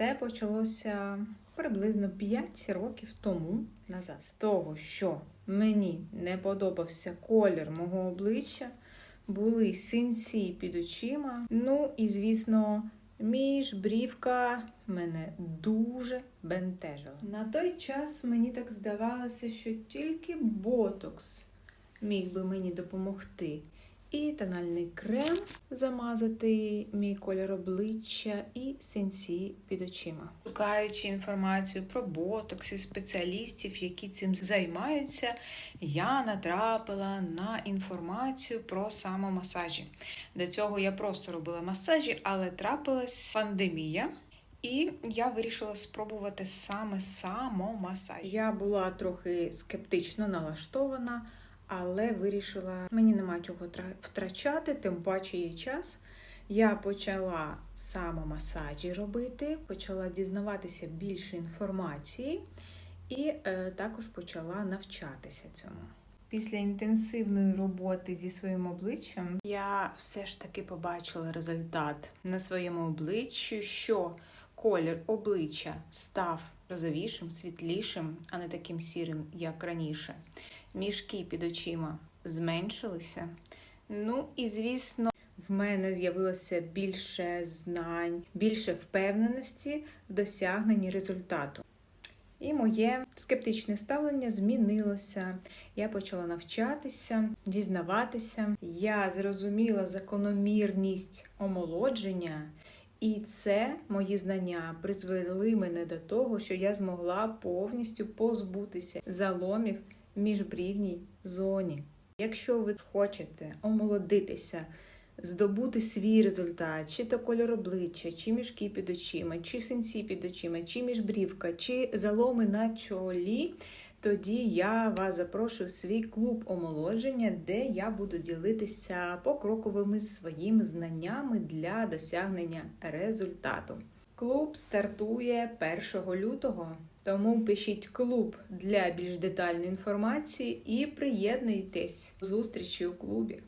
Все почалося приблизно 5 років тому назад. З того, що мені не подобався колір мого обличчя, були синці під очима. Ну і, звісно, міжбрівка мене дуже бентежила. На той час мені так здавалося, що тільки ботокс міг би мені допомогти. І тональний крем замазати мій колір обличчя і синці під очима. Шукаючи інформацію про ботокс і спеціалістів, які цим займаються, я натрапила на інформацію про самомасажі. До цього я просто робила масажі, але трапилась пандемія. І я вирішила спробувати саме самомасаж. Я була трохи скептично налаштована, але вирішила, мені нема чого втрачати, тим паче є час. Я почала самомасажі робити, почала дізнаватися більше інформації і е, також почала навчатися цьому. Після інтенсивної роботи зі своїм обличчям я все ж таки побачила результат на своєму обличчі, що колір обличчя став розовішим, світлішим, а не таким сірим, як раніше. Мішки під очима зменшилися. Ну і звісно, в мене з'явилося більше знань, більше впевненості в досягненні результату. І моє скептичне ставлення змінилося. Я почала навчатися, дізнаватися. Я зрозуміла закономірність омолодження, і це мої знання призвели мене до того, що я змогла повністю позбутися заломів міжбрівній зоні. Якщо ви хочете омолодитися, здобути свій результат, чи то кольор обличчя, чи мішки під очима, чи синці під очима, чи міжбрівка, чи заломи на чолі, тоді я вас запрошую в свій клуб омолодження, де я буду ділитися покроковими своїми знаннями для досягнення результату. Клуб стартує 1 лютого, тому пишіть клуб для більш детальної інформації і приєднуйтесь до зустрічі у клубі.